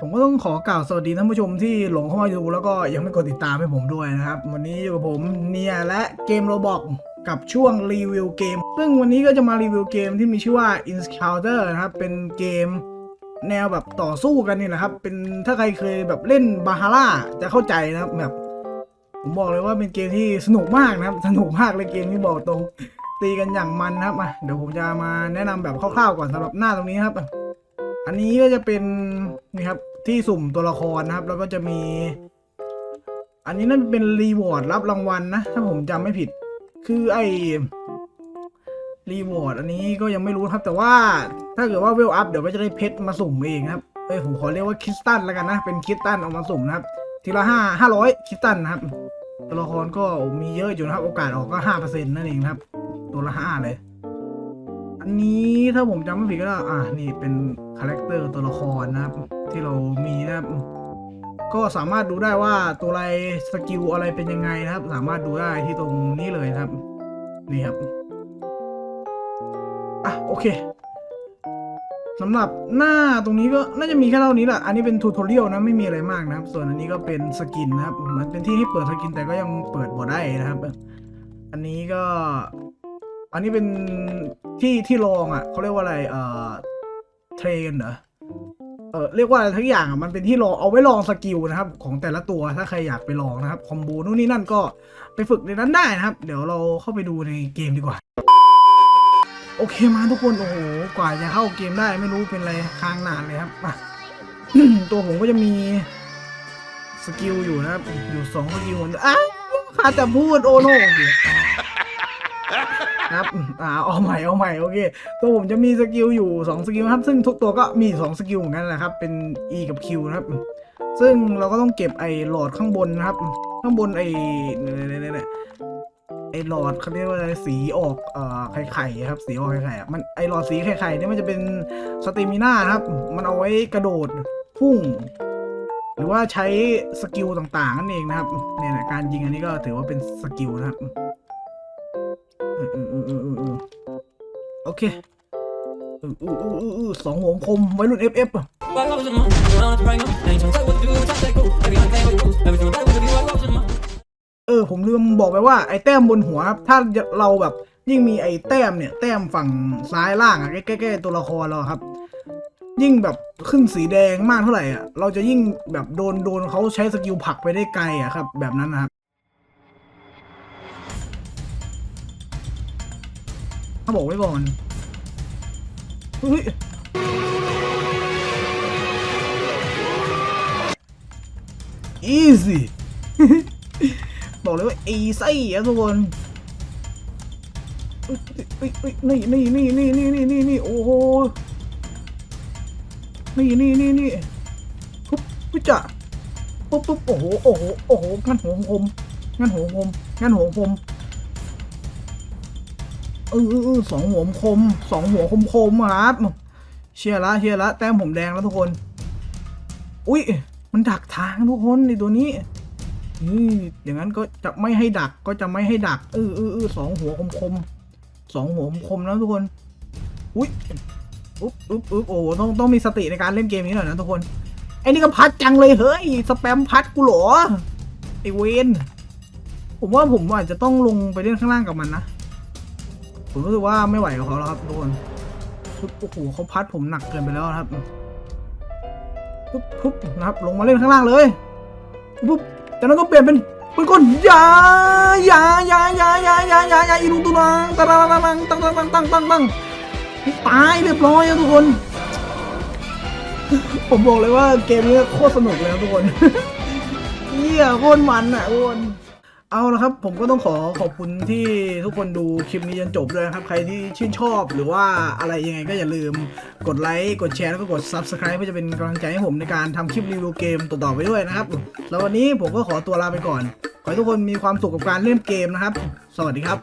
ผมก็ต้องขอกล่าวสวัสดีท่านผู้ชมที่หลงเข้ามาดูแล้วก็ยังไม่กดติดตามให้ผมด้วยนะครับ วันนี้อยู่กับผมเนียและเกมโรบอกกับช่วงรีวิวเกม ซึ่งวันนี้ก็จะมารีวิวเกมที่มีชื่อว่า Encounter นะครับ เป็นเกมแนวแบบต่อสู้กันนี่นะครับ เป็นถ้าใครเคยแบบเล่นบาฮาร่าจะเข้าใจนะครับแบบ ผมบอกเลยว่าเป็นเกมที่สนุกมากนะครับ สนุกมากเลยเกมที่บอกตรงตีกันอย่างมันนะครับมาเดี๋ยวผมจะมาแนะนำแบบคร่าวๆก่อนสำหรับหน้าตรงนี้ครับ อันนี้ก็จะเป็นนี่ครับที่สุ่มตัวละครนะครับ แล้วก็จะมี อันนี้น่าจะเป็นรีวอร์ดรับรางวัลนะถ้าผมจำไม่ผิด คือไอ้รีวอร์ดอันนี้ก็ยังไม่รู้ครับ แต่ว่าถ้าเกิดว่าเวลอัพเดี๋ยวก็จะได้เพชรมาสุ่มเองครับเอ้ยผมขอเรียกว่าคริสตัลแล้วกันนะเป็นคริสตัลเอามาสุ่มนะครับ ทีละห้าห้าร้อยคริสตัลนะครับตัวละครก็มีเยอะอยู่นะครับ โอกาสออกก็ห้าเปอร์เซ็นต์นั่นเองครับ ตัวละห้าเลย นี้ถ้าผมจำไม่ผิดก็อ่านี่เป็นคาแรคเตอร์ตัวละครนะครับ ที่เรามีนะครับ ก็สามารถดูได้ว่าตัวอะไรสกิลอะไรเป็นยังไงนะครับ สามารถดูได้ที่ตรงนี้เลยครับ นี่ครับอะโอเคสำหรับหน้าตรงนี้ก็น่าจะมีแค่เท่านี้แหละ อันนี้เป็นทูทอเรียลนะไม่มีอะไรมากนะครับ ส่วนอันนี้ก็เป็นสกินนะครับ มันเป็นที่ให้เปิดสกินแต่ก็ยังเปิดบ่ได้นะครับ อันนี้ก็ อันนี้เป็นที่ที่ลองอะเขาเรียกว่าอะไรเอ่อเทรนเหรอเออเรียกว่าอะไรทั้งอย่างอะมันเป็นที่ลองเอาไว้ลองสกิลนะครับ ของแต่ละตัวถ้าใครอยากไปลองนะครับคอมโบนู่นนี่นั่นก็ไปฝึกในนั้นได้นะครับ เดี๋ยวเราเข้าไปดูในเกมดีกว่า โอเคมาทุกคนโอ้โหกว่าจะเข้าเกมได้ไม่รู้เป็นอะไรค้างนานเลยครับมาตัวผมก็จะมีสกิลอยู่นะครับอยู่สองสกิลอนอ้าวขาดแต่พูดโอโนโอเค นะครับอ่าเอาใหม่เอาใหม่โอเคตัวผมจะมีสกิลอยู่ 2 สกิลครับ ซึ่งทุกตัวก็มี 2 สกิลเหมือนกันแหละครับ เป็น E กับ Q นะครับ ซึ่งเราก็ต้องเก็บไอ้หลอดข้างบนนะครับ ข้างบนไอ้เนี่ยเนี่ยไอ้หลอดเขาเรียกว่าอะไรสีออกเอ่อไข่ไข่ๆครับสีออกไข่ไข่ๆอะมันไอ้หลอดสีไข่ไข่ๆเนี่ยมันจะเป็นสเตมิน่านะครับ มันเอาไว้กระโดดพุ่งหรือว่าใช้สกิลต่างๆนั่นเองนะครับเนี่ยนะการยิงอันนี้ก็ถือว่าเป็นสกิลนะครับ โอเคอืออืออืออืออือสองหัวคมไว้รุ่น FF อะ White rose in my, you know it's right now. Ain't tryna tell you what to do, tryna stay cool. Every night, what you do, everything right with you, white rose in my. เออ ผมลืมบอกไปว่าไอ้แต้มบนหัวครับ ถ้าเราแบบ ยิ่งมีไอ้แต้มเนี่ย แต้มฝั่งซ้ายล่างอะใกล้ๆตัวละครเราครับ ยิ่งแบบขึ้นสีแดงมากเท่าไหร่อะ เราจะยิ่งแบบโดนโดนเขาใช้สกิลผลักไปได้ไกลอะครับ แบบนั้นนะครับ เขาบอกไว้ก่อนเฮ้ย easy บอกเลยว่า easy อะทุกคนนี่นี่นี่นี่นี่นี่นี่นี่โอ้โหนี่นี่นี่นี่ปุ๊บปุ๊บจะปุ๊บปุ๊บโอ้โหโอ้โหโอ้โหงั้นหัวคมงั้นหัวคมงั้นหัวคม เออสองหัวคมสองหัวคมคมครับ เชียร์ละเชียร์ละแต้มผมแดงแล้วทุกคน อุ้ยมันดักทางทุกคนในตัวนี้นี่อย่างนั้นก็จะไม่ให้ดักก็จะไม่ให้ดักเออเออเออสองหัวคมคมสองหัวคมคมๆนะทุกคน อุ้ยอุ๊บอุ๊บอุ๊บโอ้โหต้องต้องมีสติในการเล่นเกมนี้หน่อยนะทุกคนไอ้นี่ก็พัดจังเลยเฮ้ยสแปมพัดกูหรอไอเวนผมว่าผมอาจจะต้องลงไปเล่นข้างล่างกับมันนะ ผมรู้สึกว่าไม่ไหวกับเขาแล้วครับทุกคนปุ๊บโอ้โหเขาพัดผมหนักเกินไปแล้วครับปุ๊บปุ๊บนะครับ ลงมาเล่นข้างล่างเลยปุ๊บจากนั้นก็เปลี่ยนเป็นเป็นคนยายายายายายายายาอีลุงตุนังตังตังตังตังตังตังตังตังตังตายเรียบร้อยแล้วทุกคน ผมบอกเลยว่าเกมนี้โคตรสนุกเลยทุกคนเยี่ยโคตรมันอะทุกคน เอาละครับ ผมก็ต้องขอขอบคุณที่ทุกคนดูคลิปนี้จนจบด้วยครับ ใครที่ชื่นชอบหรือว่าอะไรยังไงก็อย่าลืมกดไลค์ กดแชร์ แล้วก็กด Subscribe เพื่อจะเป็นกำลังใจให้ผมในการทำคลิปรีวิวเกมต่อๆไปด้วยนะครับ แล้ววันนี้ผมก็ขอตัวลาไปก่อน ขอให้ทุกคนมีความสุขกับการเล่นเกมนะครับ สวัสดีครับ